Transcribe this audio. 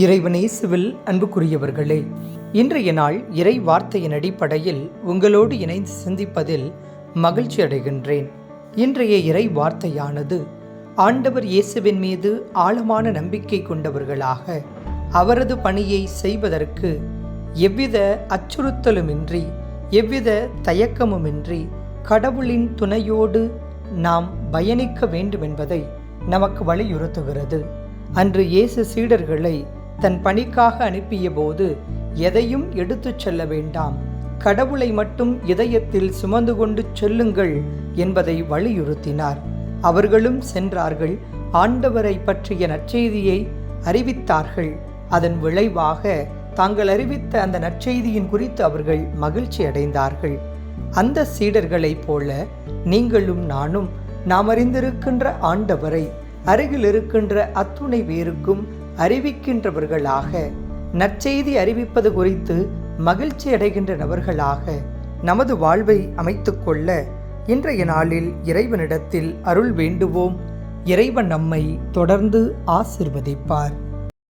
இறைவனேசுவில் அன்புக்குரியவர்களே இன்றைய நாள் இறை வார்த்தையின் அடிப்படையில் உங்களோடு இணைந்து சிந்திப்பதில் மகிழ்ச்சி அடைகின்றேன். இன்றைய இறை வார்த்தையானது ஆண்டவர் இயேசுவின் மீது ஆழமான நம்பிக்கை கொண்டவர்களாக அவரது பணியை செய்வதற்கு எவ்வித அச்சுறுத்தலுமின்றி எவ்வித தயக்கமுமின்றி கடவுளின் துணையோடு நாம் பயணிக்க வேண்டும் என்பதை நமக்கு வலியுறுத்துகிறது. அன்று இயேசு சீடர்களை தன் பணிக்காக அனுப்பிய போது எதையும் எடுத்துச் செல்ல வேண்டாம். கடவுளை மட்டும் இதயத்தில் சுமந்து கொண்டு செல்லுங்கள் என்பதை வலியுறுத்தினார். அவர்களும் சென்றார்கள். ஆண்டவரை பற்றிய நற்செய்தியை அறிவித்தார்கள். அதன் விளைவாக தாங்கள் அறிவித்த அந்த நற்செய்தியின் குறித்து அவர்கள் மகிழ்ச்சி அடைந்தார்கள். அந்த சீடர்களைப் போல நீங்களும் நானும் நாம் அறிந்திருக்கின்ற ஆண்டவரை அருகில் இருக்கின்ற அத்துணை பேருக்கும் அறிவிக்கின்றவர்களாக நற்செய்தி அறிவிப்பது குறித்து மகிழ்ச்சி அடைகின்ற நபர்களாக நமது வாழ்வை அமைத்துக்கொள்ள இன்றைய நாளில் இறைவனிடத்தில் அருள் வேண்டுவோம். இறைவன் நம்மை தொடர்ந்து ஆசிர்வதிப்பார்.